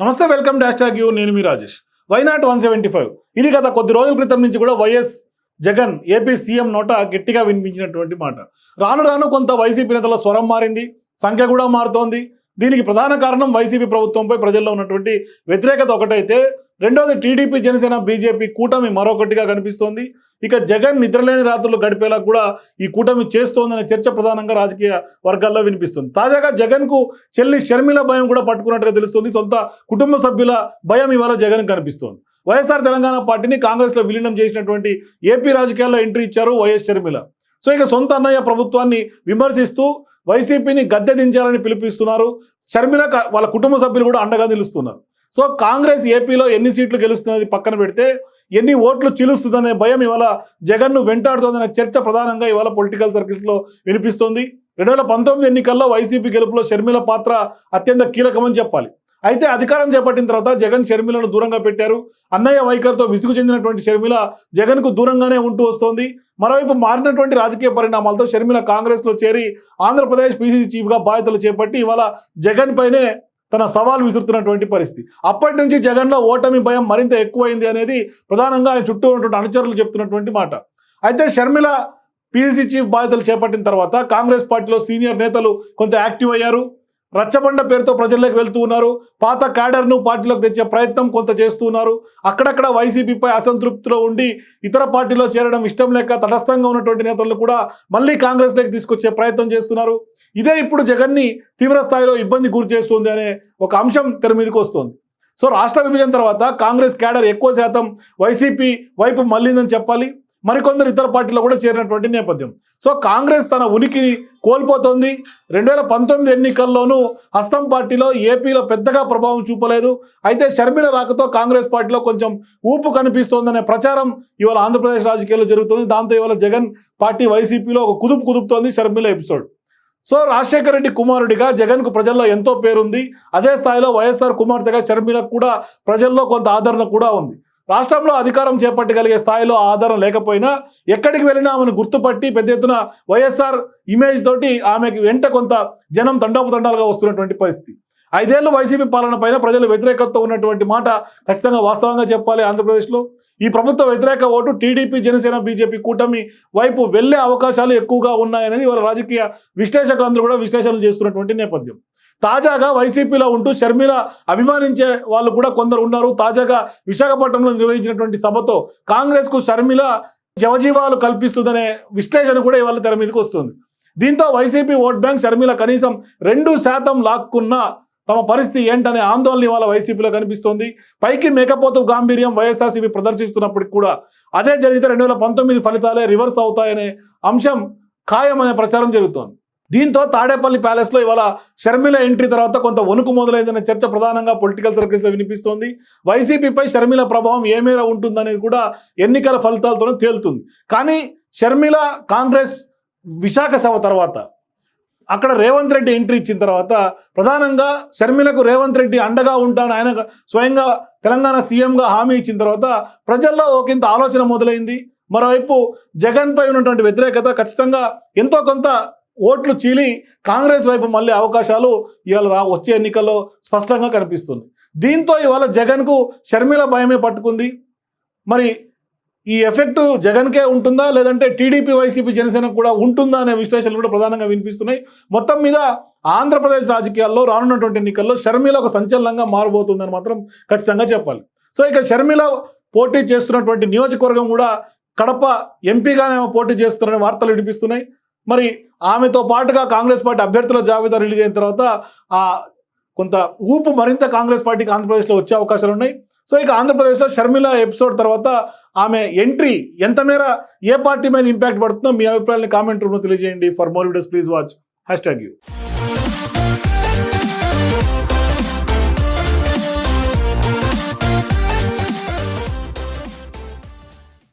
నమస్తే welcome dash tag you. నేను మీ Rajesh. Why not one seventy five? ఇది గత కొద్ది రోజుల క్రితం నుంచి కూడా వైఎస్ జగన్ ఏపీ సీఎం నోట గట్టిగా వినిపించినటువంటి మాట. రాను రాను కొంత వైసీపీ నేతల స్వరం మారింది సంఖ్య కూడా మారుతోంది. దీనికి ప్రధాన కారణం వైసీపీ ప్రభుత్వంపై ప్రజల్లో ఉన్నటువంటి వ్యతిరేకత ఒకటైతే రెండోది టీడీపీ జనసేన బీజేపీ కూటమి మరొకటిగా కనిపిస్తోంది. ఇక జగన్ నిద్రలేని రాత్రులు గడిపేలా కూడా ఈ కూటమి చేస్తోందనే చర్చ ప్రధానంగా రాజకీయ వర్గాల్లో వినిపిస్తుంది. తాజాగా జగన్కు చెల్లి షర్మిల భయం కూడా పట్టుకున్నట్టుగా తెలుస్తుంది. సొంత కుటుంబ సభ్యుల భయం ఇవాళ జగన్ కనిపిస్తోంది. వైఎస్ఆర్ తెలంగాణ పార్టీని కాంగ్రెస్లో విలీనం చేసినటువంటి ఏపీ రాజకీయాల్లో ఎంట్రీ ఇచ్చారు వైఎస్ షర్మిల. సో ఇక సొంత అన్నయ్య ప్రభుత్వాన్ని విమర్శిస్తూ వైసీపీని గద్దె దించాలని పిలిపిస్తున్నారు. షర్మిల వాళ్ళ కుటుంబ సభ్యులు కూడా అండగా నిలుస్తున్నారు. సో కాంగ్రెస్ ఏపీలో ఎన్ని సీట్లు గెలుస్తున్నది పక్కన పెడితే ఎన్ని ఓట్లు చిలుస్తుందనే భయం ఇవాళ జగన్ను వెంటాడుతోందనే చర్చ ప్రధానంగా ఇవాళ పొలిటికల్ సర్కిల్స్లో వినిపిస్తోంది. రెండు వేల పంతొమ్మిది ఎన్నికల్లో వైసీపీ గెలుపులో షర్మిల పాత్ర అత్యంత కీలకమని చెప్పాలి. అయితే అధికారం చేపట్టిన తర్వాత జగన్ షర్మిలను దూరంగా పెట్టారు. అన్నయ్య వైఖరితో విసుగు చెందినటువంటి షర్మిల జగన్కు దూరంగానే ఉంటూ వస్తోంది. మరోవైపు మారినటువంటి రాజకీయ పరిణామాలతో షర్మిల కాంగ్రెస్లో చేరి ఆంధ్రప్రదేశ్ పీసీసీ చీఫ్గా బాధ్యతలు చేపట్టి ఇవాళ జగన్ పైనే తన సవాల్ విసురుతున్నటువంటి పరిస్థితి. అప్పటి నుంచి జగన్లో ఓటమి భయం మరింత ఎక్కువైంది అనేది ప్రధానంగా ఆయన చుట్టూ ఉన్నటువంటి అనుచరులు చెప్తున్నటువంటి మాట. అయితే షర్మిల పీసీసీ చీఫ్ బాధ్యతలు చేపట్టిన తర్వాత కాంగ్రెస్ పార్టీలో సీనియర్ నేతలు కొంత యాక్టివ్ అయ్యారు. రచ్చబండ పేరుతో ప్రజల్లోకి వెళ్తూ ఉన్నారు. పాత క్యాడర్ను పార్టీలోకి తెచ్చే ప్రయత్నం కొంత చేస్తూ ఉన్నారు. అక్కడక్కడ వైసీపీపై అసంతృప్తిలో ఉండి ఇతర పార్టీలో చేరడం ఇష్టం లేక తటస్థంగా ఉన్నటువంటి నేతలను కూడా మళ్ళీ కాంగ్రెస్లోకి తీసుకొచ్చే ప్రయత్నం చేస్తున్నారు. ఇదే ఇప్పుడు జగన్ని తీవ్ర స్థాయిలో ఇబ్బంది గురిచేస్తుంది అనే ఒక అంశం తెర మీదకి వస్తుంది. సో రాష్ట్ర విభజన తర్వాత కాంగ్రెస్ క్యాడర్ ఎక్కువ శాతం వైసీపీ వైపు మళ్ళిందని చెప్పాలి. మరికొందరు ఇతర పార్టీలో కూడా చేరినటువంటి నేపథ్యం. సో కాంగ్రెస్ తన ఉనికిని కోల్పోతోంది. రెండు వేల పంతొమ్మిది ఎన్నికల్లోనూ హస్తం పార్టీలో ఏపీలో పెద్దగా ప్రభావం చూపలేదు. అయితే షర్మిల రాకతో కాంగ్రెస్ పార్టీలో కొంచెం ఊపు కనిపిస్తోందనే ప్రచారం ఇవాళ ఆంధ్రప్రదేశ్ రాజకీయాల్లో జరుగుతుంది. దాంతో ఇవాళ జగన్ పార్టీ వైసీపీలో ఒక కుదుపు కుదుపుతోంది షర్మిల ఎపిసోడ్. సో రాజశేఖర రెడ్డి కుమారుడిగా జగన్కు ప్రజల్లో ఎంతో పేరుంది. అదే స్థాయిలో వైఎస్ఆర్ కుమార్తెగా షర్మిలకు కూడా ప్రజల్లో కొంత ఆదరణ కూడా ఉంది. రాష్ట్రంలో అధికారం చేపట్టగలిగే స్థాయిలో ఆధారం లేకపోయినా ఎక్కడికి వెళ్ళినా ఆమెను గుర్తుపట్టి పెద్ద ఎత్తున వైఎస్ఆర్ ఇమేజ్ తోటి ఆమెకి వెంట కొంత జనం తండోపతండాలుగా వస్తున్నటువంటి పరిస్థితి. ఐదేళ్ళు వైసీపీ పాలన పైన ప్రజలు వ్యతిరేకత ఉన్నటువంటి మాట ఖచ్చితంగా వాస్తవంగా చెప్పాలి ఆంధ్రప్రదేశ్లో. ఈ ప్రభుత్వ వ్యతిరేక ఓటు టీడీపీ జనసేన బీజేపీ కూటమి వైపు వెళ్ళే అవకాశాలు ఎక్కువగా ఉన్నాయనేది వాళ్ళ రాజకీయ విశ్లేషకులందరూ కూడా విశ్లేషణలు చేస్తున్నటువంటి నేపథ్యం. తాజాగా వైసీపీలో ఉంటూ షర్మిల అభిమానించే వాళ్ళు కూడా కొందరు ఉన్నారు. తాజాగా విశాఖపట్నంలో నిర్వహించినటువంటి సభతో కాంగ్రెస్కు షర్మిల జవజీవాలు కల్పిస్తుందనే విశ్లేషణ కూడా ఇవాళ తెర మీదకి వస్తుంది. దీంతో వైసీపీ ఓట్ బ్యాంక్ షర్మిల కనీసం రెండు శాతం లాక్కున్న తమ పరిస్థితి ఏంటనే ఆందోళన ఇవాళ వైసీపీలో కనిపిస్తోంది. పైకి మేకపోతు గాంభీర్యం వైఎస్ఆర్సీపీ ప్రదర్శిస్తున్నప్పటికీ కూడా అదే జరిగితే రెండు వేల పంతొమ్మిది ఫలితాలే రివర్స్ అవుతాయనే అంశం ఖాయం అనే ప్రచారం జరుగుతోంది. దీంతో తాడేపల్లి ప్యాలెస్లో ఇవాళ షర్మిల ఎంట్రీ తర్వాత కొంత వణుకు మొదలైందనే చర్చ ప్రధానంగా పొలిటికల్ సర్కిల్స్లో వినిపిస్తోంది. వైసీపీపై షర్మిల ప్రభావం ఏ మేర ఉంటుందనేది కూడా ఎన్నికల ఫలితాలతోనే తేలుతుంది. కానీ షర్మిల కాంగ్రెస్ విశాఖ సభ తర్వాత అక్కడ రేవంత్ రెడ్డి ఎంట్రీ ఇచ్చిన తర్వాత ప్రధానంగా షర్మిలకు రేవంత్ రెడ్డి అండగా ఉంటాను ఆయన స్వయంగా తెలంగాణ సీఎంగా హామీ ఇచ్చిన తర్వాత ప్రజల్లో ఒకంత ఆలోచన మొదలైంది. మరోవైపు జగన్పై ఉన్నటువంటి వ్యతిరేకత ఖచ్చితంగా ఎంతో కొంత ఓట్లు చీలి కాంగ్రెస్ వైపు మళ్ళీ అవకాశాలు ఇవాళ రా వచ్చే ఎన్నికల్లో స్పష్టంగా కనిపిస్తుంది. దీంతో ఇవాళ జగన్కు షర్మిల భయమే పట్టుకుంది. మరి ఈ ఎఫెక్ట్ జగన్కే ఉంటుందా? లేదంటే టీడీపీ వైసీపీ జనసేన కూడా ఉంటుందా అనే విశ్లేషణలు కూడా ప్రధానంగా వినిపిస్తున్నాయి. మొత్తం మీద ఆంధ్రప్రదేశ్ రాజకీయాల్లో రానున్నటువంటి ఎన్నికల్లో షర్మిల ఒక సంచలనంగా మారబోతుందని మాత్రం ఖచ్చితంగా చెప్పాలి. సో ఇక షర్మిల పోటీ చేస్తున్నటువంటి నియోజకవర్గం కూడా కడప ఎంపీగానే పోటీ చేస్తున్నారని వార్తలు వినిపిస్తున్నాయి. మరి ఆమెతో పాటుగా కాంగ్రెస్ పార్టీ అభ్యర్థుల జాబితా రిలీజ్ అయిన తర్వాత ఆ కొంత ఊపు మరింత కాంగ్రెస్ పార్టీకి ఆంధ్రప్రదేశ్లో వచ్చే అవకాశాలు ఉన్నాయి. సో ఇక ఆంధ్రప్రదేశ్లో షర్మిల ఎపిసోడ్ తర్వాత ఆమె ఎంట్రీ ఎంత మేర ఏ పార్టీ మీద ఇంపాక్ట్ పడుతుందో మీ అభిప్రాయాన్ని కామెంట్ రూమ్లో తెలియజేయండి. For more videos please watch. Hashtag you.